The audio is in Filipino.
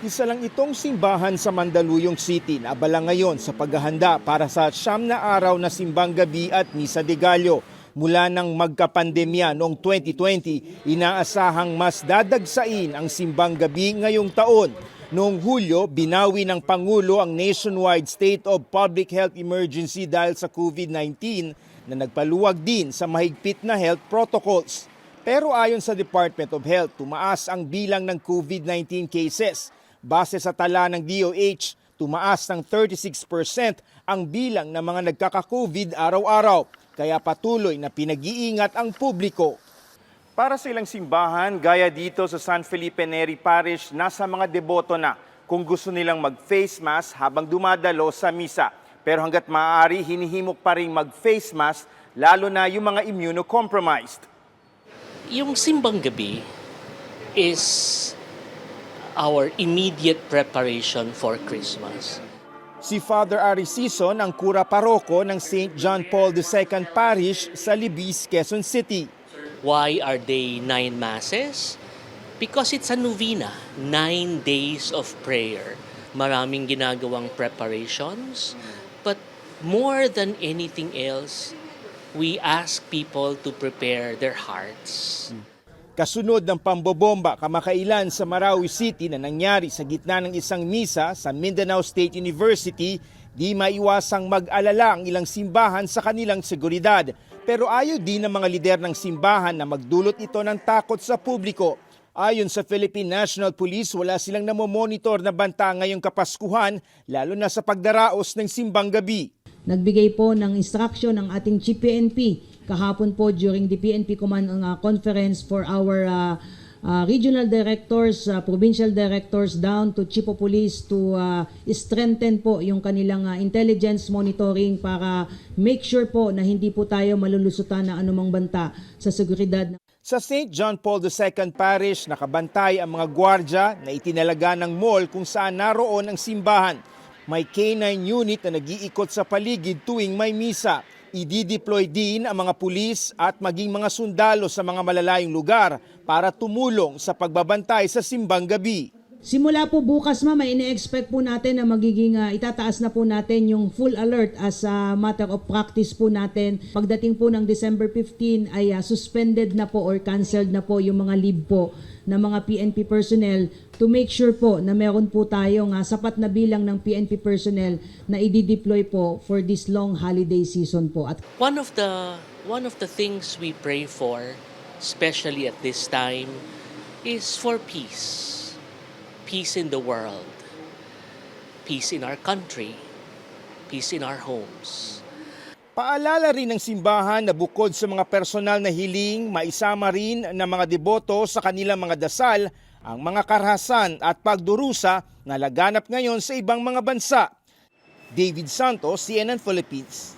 Isa lang itong simbahan sa Mandaluyong City na abala ngayon sa paghahanda para sa siyam na araw na simbang gabi at misa de Gallo. Mula nang magkapandemya noong 2020, inaasahang mas dadagsain ang simbang gabi ngayong taon. Noong Hulyo, binawi ng Pangulo ang nationwide state of public health emergency dahil sa COVID-19 na nagpaluwag din sa mahigpit na health protocols. Pero ayon sa Department of Health, tumaas ang bilang ng COVID-19 cases. Base sa tala ng DOH, tumaas ng 36% ang bilang ng mga nagkaka-COVID araw-araw. Kaya patuloy na pinag-iingat ang publiko. Para sa ilang simbahan, gaya dito sa San Felipe Neri Parish, nasa mga deboto na kung gusto nilang mag-face mask habang dumadalo sa misa. Pero hanggat maaari, hinihimok pa rin mag-face mask, lalo na yung mga immunocompromised. Yung simbang gabi is our immediate preparation for Christmas. Si Father Ari Sison ang kura paroko ng St. John Paul II Parish sa Libis, Quezon City. Why are they nine masses? Because it's a novena, nine days of prayer. Maraming ginagawang preparations, but more than anything else, we ask people to prepare their hearts. Kasunod ng pambobomba kamakailan sa Marawi City na nangyari sa gitna ng isang misa sa Mindanao State University, di maiwasang mag-alala ang ilang simbahan sa kanilang seguridad. Pero ayaw din ng mga lider ng simbahan na magdulot ito ng takot sa publiko. Ayon sa Philippine National Police, wala silang namomonitor na banta ngayong Kapaskuhan, lalo na sa pagdaraos ng simbang gabi. Nagbigay po ng instruction ng ating Chief PNP kahapon po during the PNP Command uh, Conference for our uh, uh, regional directors, uh, provincial directors down to Chief of Police to uh, strengthen po yung kanilang uh, intelligence monitoring para make sure po na hindi po tayo malulusutan ng anumang banta sa seguridad. Sa St. John Paul II Parish, nakabantay ang mga gwardya na itinalaga ng mall kung saan naroon ang simbahan. May K-9 unit na nag-iikot sa paligid tuwing may misa. Idi-deploy din ang mga pulis at maging mga sundalo sa mga malalayong lugar para tumulong sa pagbabantay sa simbang gabi. Simula po bukas ma'am, may ine-expect po natin na magiging uh, itataas na po natin yung full alert as a matter of practice po natin. Pagdating po ng December 15 ay uh, suspended na po or canceled na po yung mga leave po ng mga PNP personnel to make sure po na meron po tayong uh, sapat na bilang ng PNP personnel na i-deploy po for this long holiday season po. At One of the one of the things we pray for, especially at this time, is for peace. Peace in the world. Peace in our country. Peace in our homes. Paalala rin ng simbahan na bukod sa mga personal na hiling, maisama rin ng mga deboto sa kanilang mga dasal ang mga karahasan at pagdurusa na laganap ngayon sa ibang mga bansa. David Santos, CNN Philippines.